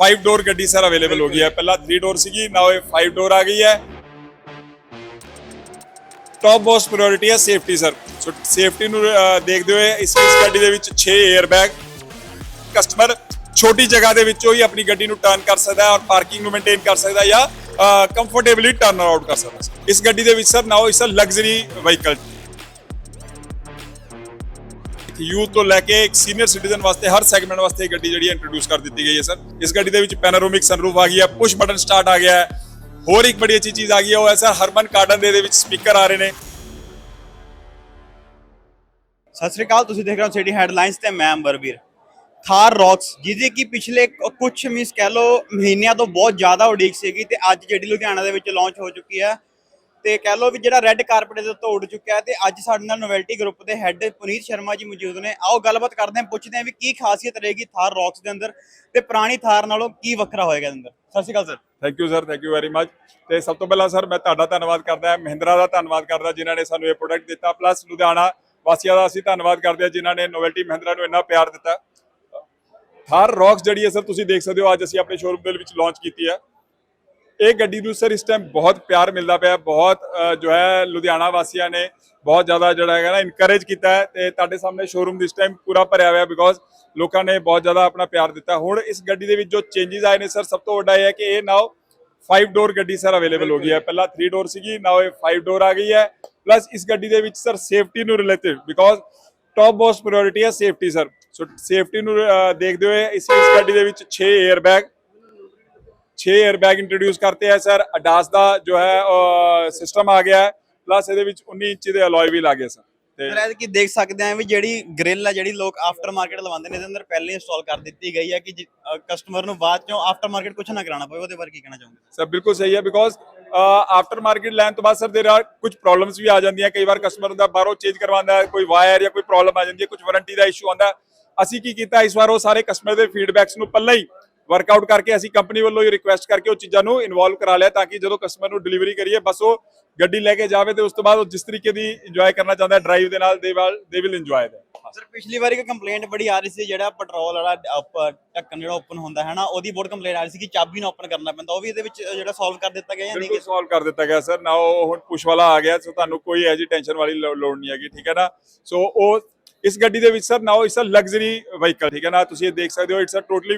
5 ਡੋਰ ਗੱਡੀ sir available ਹੋ ਗਈ ਹੈ। ਪਹਿਲਾਂ 3 ਡੋਰ ਸੀਗੀ ਨਾਓ ਇਹ 5 ਡੋਰ ਆ ਗਈ ਹੈ। ਟੌਪ ਮੋਸਟ ਪ੍ਰਾਇੋਰਟੀ ਹੈ ਸੇਫਟੀ ਸਰ ਸੋ ਸੇਫਟੀ ਨੂੰ ਦੇਖਦੇ ਹੋਏ ਇਸ ਇਸ ਗੱਡੀ ਦੇ ਵਿੱਚ 6 에ਅਰ ਬੈਗ ਕਸਟਮਰ ਛੋਟੀ ਜਗ੍ਹਾ ਦੇ ਵਿੱਚੋਂ ਹੀ ਆਪਣੀ ਗੱਡੀ ਨੂੰ ਟਰਨ ਕਰ ਸਕਦਾ ਹੈ ਔਰ ਪਾਰਕਿੰਗ ਨੂੰ ਮੇਨਟੇਨ ਕਰ ਸਕਦਾ ਹੈ ਜਾਂ ਕੰਫਰਟੇਬਲੀ ਟਰਨ ਆਊਟ ਕਰ ਸਕਦਾ ਹੈ। ਇਸ ਗੱਡੀ ਦੇ ਵਿੱਚ ਸਰ ਨਾਓ ਇਸ ਅ ਲਗਜ਼ਰੀ ਵਹੀਕਲ ਯੂਥ ਤੋਂ ਲੈ ਕੇ ਇੱਕ ਸੀਨੀਅਰ ਸਿਟੀਜ਼ਨ ਵਾਸਤੇ ਹਰ ਸੈਗਮੈਂਟ ਵਾਸਤੇ ਇਹ ਗੱਡੀ ਜਿਹੜੀ ਇੰਟਰੋਡਿਊਸ ਕਰ ਦਿੱਤੀ ਗਈ ਹੈ ਸਰ। ਇਸ ਗੱਡੀ ਦੇ ਵਿੱਚ ਪੈਨੋਰਾਮਿਕ ਸਨਰੂਫ ਆ ਗਈ ਹੈ ਪੁਸ਼ ਬਟਨ ਸਟਾਰਟ ਆ ਗਿਆ ਹੈ। ਹੋਰ ਇੱਕ ਬੜੀ ਅੱਛੀ ਚੀਜ਼ ਆ ਗਈ ਹੈ, ਉਹ ਹੈ ਸਰ ਹਰਮਨ ਕਾਰਡਨ ਦੇ ਵਿੱਚ ਸਪੀਕਰ ਆ ਰਹੇ ਨੇ। ਸਤਿ ਸ੍ਰੀ ਅਕਾਲ, ਤੁਸੀਂ ਦੇਖ ਰਹੇ ਹੋ ਸਿਟੀ ਹੈਡਲਾਈਨਸ ਤੇ ਮੈਂ ਅੰਬਰਵੀਰ। ਥਾਰ ਰੌਕਸ, ਜਿਹਦੀ ਕਿ ਪਿਛਲੇ ਕੁਝ ਮੀਨਸ ਕਹਿ ਲਓ, ਮਹੀਨਿਆਂ ਤੋਂ ਬਹੁਤ ਜ਼ਿਆਦਾ ਉਡੀਕ ਸੀਗੀ ਤੇ ਅੱਜ ਜਿਹੜੀ ਲੁਧਿਆਣਾ ਦੇ ਵਿੱਚ ਲਾਂਚ ਹੋ ਚੁੱਕੀ ਹੈ ਤੇ ਕਹਿ ਲਓ ਵੀ ਜਿਹੜਾ ਰੈੱਡ ਕਾਰਪਟ ਦੇ ਉੱਤੇ ਉੱਡ ਚੁੱਕਿਆ ਹੈ ਤੇ ਅੱਜ ਸਾਡੇ ਨਾਲ ਨੋਵੈਲਟੀ ਗਰੁੱਪ ਦੇ ਹੈੱਡ ਪੁਨੀਤ ਸ਼ਰਮਾ ਜੀ ਮੌਜੂਦ ਨੇ। ਆਓ ਗੱਲਬਾਤ ਕਰਦੇ ਹਾਂ, ਪੁੱਛਦੇ ਹਾਂ ਵੀ ਕੀ ਖਾਸੀਅਤ ਰਹੇਗੀ ਥਾਰ ਰੌਕਸ ਦੇ ਅੰਦਰ ਤੇ ਪੁਰਾਣੀ ਥਾਰ ਨਾਲੋਂ ਕੀ ਵੱਖਰਾ ਹੋਏਗਾ ਇਹਦੇ ਅੰਦਰ? ਸਤਿ ਸ੍ਰੀ ਅਕਾਲ sir thank you sir thank you very much ਤੇ ਸਭ ਤੋਂ ਪਹਿਲਾਂ ਸਰ ਮੈਂ ਤੁਹਾਡਾ ਧੰਨਵਾਦ ਕਰਦਾ ਹਾਂ, ਮਹਿੰਦਰਾ ਦਾ ਧੰਨਵਾਦ ਕਰਦਾ ਜਿਨ੍ਹਾਂ ਨੇ ਸਾਨੂੰ ਇਹ ਪ੍ਰੋਡਕਟ ਦਿੱਤਾ। ਪਲੱਸ ਲੁਧਿਆਣਾ ਵਾਸੀਆਂ ਦਾ ਅਸੀਂ ਧੰਨਵਾਦ ਕਰਦੇ ਹਾਂ ਜਿਨ੍ਹਾਂ ਨੇ ਨੋਵੈਲਟੀ ਮਹਿੰਦਰਾ ਨੂੰ ਇੰਨਾ ਪਿਆਰ ਦਿੱਤਾ। ਥਾਰ ਰੌਕਸ ਜਿਹੜੀ ਹੈ ਸਰ ਤੁਸੀਂ ਦੇਖ ਸਕਦੇ ਹੋ, ਅੱਜ ਅਸੀਂ ਆਪਣੇ ਸ਼ੋਰੂਮ ਦੇ ਵਿੱਚ ਲਾਂਚ ਕੀਤੀ ਹੈ। ਇਹ ਗੱਡੀ ਨੂੰ ਸਰ ਇਸ ਟਾਈਮ ਬਹੁਤ ਪਿਆਰ ਮਿਲਦਾ ਪਿਆ ਬਹੁਤ ਜੋ ਹੈ ਲੁਧਿਆਣਾ ਵਾਸੀਆਂ ਨੇ ਬਹੁਤ ਜ਼ਿਆਦਾ ਜਿਹੜਾ ਹੈਗਾ ਨਾ ਇਨਕਰੇਜ ਕੀਤਾ ਹੈ ਤੇ ਤੁਹਾਡੇ ਸਾਹਮਣੇ ਸ਼ੋਰੂਮ ਇਸ ਟਾਈਮ ਪੂਰਾ ਭਰਿਆ ਹੋਇਆ ਬਿਕੋਜ਼ ਲੋਕਾਂ ਨੇ ਬਹੁਤ ਜ਼ਿਆਦਾ ਆਪਣਾ ਪਿਆਰ ਦਿੱਤਾ। ਹੁਣ ਇਸ ਗੱਡੀ ਦੇ ਵਿੱਚ ਜੋ ਚੇਂਜਸ ਆਏ ਨੇ ਸਰ ਸਭ ਤੋਂ ਵੱਡਾ ਇਹ ਹੈ ਕਿ ਇਹ ਨਾਓ 5 ਡੋਰ ਗੱਡੀ ਸਰ ਅਵੇਲੇਬਲ ਹੋ ਗਈ ਹੈ। ਪਹਿਲਾਂ 3 ਡੋਰ ਸੀਗੀ ਨਾਓ ਇਹ 5 ਡੋਰ ਆ ਗਈ ਹੈ। ਪਲੱਸ ਇਸ ਗੱਡੀ ਦੇ ਵਿੱਚ ਸਰ ਸੇਫਟੀ ਨੂੰ related because top most priority ਹੈ ਸੇਫਟੀ ਸਰ। ਸੋ ਸੇਫਟੀ ਨੂੰ ਦੇਖਦੇ ਹੋਏ ਇਸ ਇਸ ਗੱਡੀ ਦੇ ਵਿੱਚ 6 air bag 6 air bag introduce ਕਰਤੇ ਹੈ ਸਰ ਅਡਾਸ ਦਾ ਜੋ ਹੈ ਸਿਸਟਮ ਆ ਗਿਆ ਹੈ। ਪਲੱਸ ਇਹਦੇ ਵਿੱਚ 19 ਇੰਚ ਦੇ ਅਲੋਏ ਵੀ ਲੱਗੇ ਸਰ ਤੇ ਸਰ ਇਹ ਕੀ ਦੇਖ ਸਕਦੇ ਆ ਵੀ ਜਿਹੜੀ ਗ੍ਰਿਲ ਆ ਜਿਹੜੀ ਲੋਕ ਆਫਟਰ ਮਾਰਕੀਟ ਲਵਾਉਂਦੇ ਨੇ ਇਹਦੇ ਅੰਦਰ ਪਹਿਲੇ ਇੰਸਟਾਲ ਕਰ ਦਿੱਤੀ ਗਈ ਹੈ ਕਿ ਕਸਟਮਰ ਨੂੰ ਬਾਅਦ ਚੋਂ ਆਫਟਰ ਮਾਰਕੀਟ ਕੁਝ ਨਾ ਕਰਾਉਣਾ ਪਵੇ ਉਹਦੇ ਬਾਰੇ ਕੀ ਕਹਿਣਾ ਚਾਹੋਗੇ? ਸਰ ਬਿਲਕੁਲ ਸਹੀ ਹੈ ਬਿਕੋਜ਼ ਆਫਟਰ ਮਾਰਕੀਟ ਲੈਣ ਤੋਂ ਬਾਅਦ ਸਰ ਦੇਰ ਆਰ ਕੁਝ ਪ੍ਰੋਬਲਮਸ ਵੀ ਆ ਜਾਂਦੀਆਂ। ਕਈ ਵਾਰ ਕਸਟਮਰ ਦਾ ਬਾਹਰੋਂ ਚੇਂਜ ਕਰਵਾਉਂਦਾ ਹੈ ਕੋਈ ਵਾਇਰ ਜਾਂ ਕੋਈ ਪ੍ਰੋਬਲਮ ਆ ਜਾਂਦੀ ਹੈ ਕੁਝ ਵਾਰੰਟੀ ਦਾ ਇਸ਼ੂ ਆਉਂਦਾ। ਅਸੀਂ ਕੀ ਕੀਤਾ ਇਸ ਵਾਰ ਉਹ ਸਾਰੇ ਕਸਟਮਰ ਦੇ ਫੀਡਬੈਕਸ ਨੂੰ ਪਹਿਲਾਂ ਹੀ ਵਰਕਆਊਟ ਕਰਕੇ ਅਸੀਂ ਕੰਪਨੀ ਵੱਲੋਂ ਹੀ ਰਿਕੁਐਸਟ ਕਰਕੇ ਉਹ ਚੀਜ਼ਾਂ ਨੂੰ ਇਨਵੋਲਵ ਕਰਾ ਲਿਆ ਤਾਂ ਕਿ ਜਦੋਂ ਕਸਟਮਰ ਨੂੰ ਡਿਲੀਵਰੀ ਕਰੀਏ ਬਸ ਉਹ ਗੱਡੀ ਲੈ ਕੇ ਜਾਵੇ ਤੇ ਉਸ ਤੋਂ ਬਾਅਦ ਉਹ ਜਿਸ ਤਰੀਕੇ ਦੀ ਇੰਜੋਏ ਕਰਨਾ ਚਾਹੁੰਦਾ ਹੈ ਡਰਾਈਵ ਦੇ ਨਾਲ ਦੇ ਵਾਲ ਦੇ ਵਿਲ ਇੰਜੋਏ ਦੇ। ਸਰ ਪਿਛਲੀ ਵਾਰੀ ਇੱਕ ਕੰਪਲੇਂਟ ਬੜੀ ਆ ਰਹੀ ਸੀ ਜਿਹੜਾ ਪੈਟਰੋਲ ਵਾਲਾ ਢੱਕਣ ਜਿਹੜਾ ਓਪਨ ਹੁੰਦਾ ਹੈ ਨਾ ਉਹਦੀ ਬਹੁਤ ਕੰਪਲੇਂਟ ਆ ਰਹੀ ਸੀ ਕਿ ਚਾਬੀ ਨਾਲ ਓਪਨ ਕਰਨਾ ਪੈਂਦਾ ਉਹ ਵੀ ਇਹਦੇ ਵਿੱਚ ਜਿਹੜਾ ਸੋਲਵ ਕਰ ਦਿੱਤਾ ਗਿਆ ਜਾਂ ਨਹੀਂ ਬਿਲਕੁਲ ਸੋਲਵ ਕਰ ਦਿੱਤਾ ਗਿਆ ਸਰ ਨਾ ਉਹ ਹੁਣ ਪੁਸ਼ ਵਾਲਾ ਆ ਗਿਆ ਸੋ ਤੁਹਾਨੂੰ ਕੋਈ ਐਜੀ ਟੈਨਸ਼ਨ ਵਾਲੀ ਲੋੜ ਨਹੀਂ ਹੈਗੀ ਠੀਕ ਹੈ ਨਾ? ਸੋ ਉਹ ਇਸ ਗੱਡੀ ਦੇ ਵਿੱਚ ਸਰ ਨਾ ਉਹ ਇਸ ਲਗਜ਼ਰੀ ਵਹੀਕਲ ਠੀਕ ਹੈ ਨਾ ਤੁਸੀਂ ਇਹ ਦੇਖ ਸਕਦੇ ਹੋ ਇਟਸ ਅ ਟੋਟਲੀ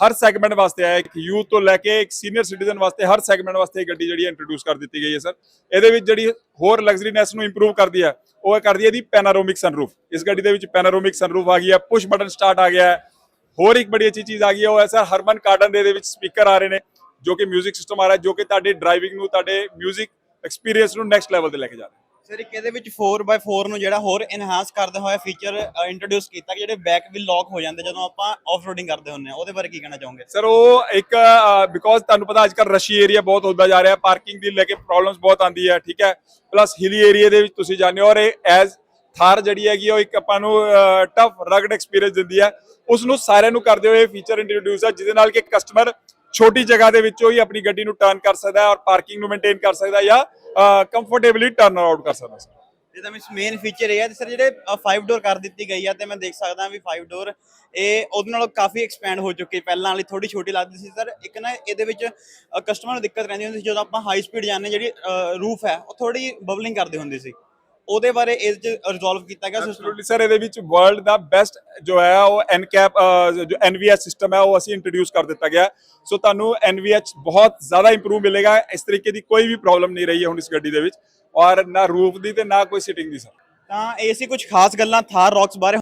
ਹਰ ਸੈਗਮੈਂਟ ਵਾਸਤੇ ਆਇਆ ਇੱਕ ਯੂਥ ਤੋਂ ਲੈ ਕੇ ਇੱਕ ਸੀਨੀਅਰ ਸਿਟੀਜ਼ਨ ਵਾਸਤੇ ਹਰ ਸੈਗਮੈਂਟ ਵਾਸਤੇ ਇਹ ਗੱਡੀ ਜਿਹੜੀ ਇੰਟਰੋਡਿਊਸ ਕਰ ਦਿੱਤੀ ਗਈ ਹੈ ਸਰ ਇਹਦੇ ਵਿੱਚ ਜਿਹੜੀ ਹੋਰ ਲਗਜ਼ਰੀਨੈਸ ਨੂੰ ਇੰਪਰੂਵ ਕਰਦੀ ਹੈ ਉਹ ਇਹ ਕਰਦੀ ਹੈ ਦੀ ਪੈਨਾਰੋਮਿਕ ਸਨਰੂਫ ਇਸ ਗੱਡੀ ਦੇ ਵਿੱਚ ਪੈਨਾਰੋਮਿਕ ਸਨਰੂਫ ਆ ਗਈ ਹੈ ਪੁਸ਼ ਬਟਨ ਸਟਾਰਟ ਆ ਗਿਆ ਹੈ ਹੋਰ ਇੱਕ ਬੜੀ ਅੱਛੀ ਚੀਜ਼ ਆ ਗਈ ਹੈ ਉਹ ਹੈ ਸਰ ਹਰਮਨ ਕਾਰਡਨ ਦੇ ਇਹਦੇ ਵਿੱਚ ਸਪੀਕਰ ਆ ਰਹੇ ਨੇ ਜੋ ਕਿ 뮤직 ਸਿਸਟਮ ਆ ਰਿਹਾ ਹੈ, ਜੋ ਕਿ ਤੁਹਾਡੇ ਡਰਾਈਵਿੰਗ ਨੂੰ ਤੁਹਾਡੇ 뮤직 ਐਕਸਪੀਰੀਅੰਸ ਨੂੰ ਨੈਕਸਟ ਲੈਵਲ ਤੇ ਲੈ ਕੇ ਜਾ ਰਿਹਾ ਹੈ ਸਰ, ਇੱਕ ਇਹਦੇ ਵਿੱਚ 4x4 ਨੂੰ ਜਿਹੜਾ ਹੋਰ ਐਨਹਾਂਸ ਕਰਦੇ ਹੋਇਆ ਫੀਚਰ ਇੰਟਰੋਡਿਊਸ ਕੀਤਾ ਕਿ ਜਿਹੜੇ ਬੈਕ ਵੀ ਲੌਕ ਹੋ ਜਾਂਦੇ ਜਦੋਂ ਆਪਾਂ ਆਫ ਕਰਦੇ ਹੁੰਦੇ ਆ ਉਹਦੇ ਬਾਰੇ ਕੀ ਕਹਿਣਾ ਚਾਹੋਗੇ? ਸਰ ਉਹ ਇੱਕ ਬਿਕੋਜ਼ ਤੁਹਾਨੂੰ ਪਤਾ ਅੱਜ ਕੱਲ ਰਸ਼ੀ ਏਰੀਆ ਬਹੁਤ ਹੁੰਦਾ ਜਾ ਰਿਹਾ ਪਾਰਕਿੰਗ ਦੀ ਲੈ ਕੇ ਪ੍ਰੋਬਲਮਸ ਬਹੁਤ ਆਉਂਦੀ ਹੈ, ਠੀਕ ਹੈ? ਪਲੱਸ ਹਿਲੀ ਏਰੀਆ ਦੇ ਵਿੱਚ ਤੁਸੀਂ ਜਾਂਦੇ ਹੋ ਔਰ ਇਹ ਐਜ਼ ਥਾਰ ਜਿਹੜੀ ਹੈਗੀ ਉਹ ਇੱਕ ਆਪਾਂ ਨੂੰ ਟਫ ਰਗਡ ਐਕਸਪੀਰੀਅੰਸ ਦਿੰਦੀ ਹੈ। ਉਸ ਨੂੰ ਸਾਰਿਆਂ ਨੂੰ ਕਰਦੇ ਹੋਏ ਫੀਚਰ ਇੰਟਰੋਡਿਊਸ ਹੈ, ਜਿਹਦੇ ਨਾਲ ਕਿ ਕਸਟਮਰ ਛੋਟੀ ਜਗ੍ਹਾ ਦੇ ਵਿੱਚੋਂ ਹੀ ਆਪਣੀ ਗੱਡੀ ਨੂੰ ਟਰਨ ਕਰ ਸਕਦਾ ਹੈ ਔਰ ਪਾਰਕਿੰਗ ਨੂੰ ਮੇਨਟੇਨ ਕਰ ਸਕਦਾ ਹੈ ਜਾਂ ਕੰਫਰਟੇਬਲੀ ਟਰਨ ਆਊਟ ਕਰ ਸਕਦਾ ਹੈ। ਜਿਹਦਾ ਮੀਨਸ ਮੇਨ ਫੀਚਰ ਇਹ ਹੈ ਤੇ ਸਰ ਜਿਹੜੇ 5 ਡੋਰ ਕਰ ਦਿੱਤੀ ਗਈ ਆ ਤੇ ਮੈਂ ਦੇਖ ਸਕਦਾ ਵੀ 5 ਡੋਰ ਇਹ ਉਹਦੇ ਨਾਲੋਂ ਕਾਫੀ ਐਕਸਪੈਂਡ ਹੋ ਚੁੱਕੀ ਪਹਿਲਾਂ ਵਾਲੀ ਥੋੜੀ ਛੋਟੀ ਲੱਗਦੀ ਸੀ ਸਰ ਇੱਕ ਨਾ ਇਹਦੇ ਵਿੱਚ ਕਸਟਮਰ ਨੂੰ ਦਿੱਕਤ ਰਹਿੰਦੀ ਹੁੰਦੀ ਸੀ ਜਦੋਂ ਆਪਾਂ ਹਾਈ ਸਪੀਡ ਜਾਂਦੇ ਜਿਹੜੀ ਰੂਫ ਹੈ, ਉਹ ਥੋੜੀ ਬਬਲਿੰਗ ਕਰਦੇ ਹੁੰਦੇ ਸੀ। ਉਹਦੇ ਬਾਰੇ ਇਸ ਚ ਰਿਜ਼ੋਲਵ ਕੀਤਾ ਗਿਆ ਸਿਸਟਮ ਐਬਸੋਲੂਟਲੀ ਸਰ ਇਹਦੇ ਵਿੱਚ ਵਰਲਡ ਦਾ ਬੈਸਟ ਜੋ ਹੈ ਉਹ ਐਨਕੈਪ ਜੋ ਐਨਵੀਐਚ ਸਿਸਟਮ ਹੈ ਉਹ ਅਸੀਂ ਇੰਟਰੋਡਿਊਸ ਕਰ ਦਿੱਤਾ ਗਿਆ ਸੋ ਤੁਹਾਨੂੰ ਐਨਵੀਐਚ ਬਹੁਤ ਜ਼ਿਆਦਾ ਇੰਪਰੂਵ ਮਿਲੇਗਾ। ਇਸ ਤਰੀਕੇ ਦੀ ਕੋਈ ਵੀ ਪ੍ਰੋਬਲਮ ਨਹੀਂ ਰਹੀ ਹੈ ਹੁਣ ਇਸ ਗੱਡੀ ਦੇ ਵਿੱਚ। ਔਰ ਨਾ ਰੂਫ ਦੀ ਤੇ ਨਾ ਕੋਈ ਸਿਟਿੰਗ ਦੀ ਸਰ ਤਾਂ ਇਹ ਸੀ ਕੁਝ ਖਾਸ ਗੱਲਾਂ ਥਾਰ ਰੌਕਸ ਬਾਰੇ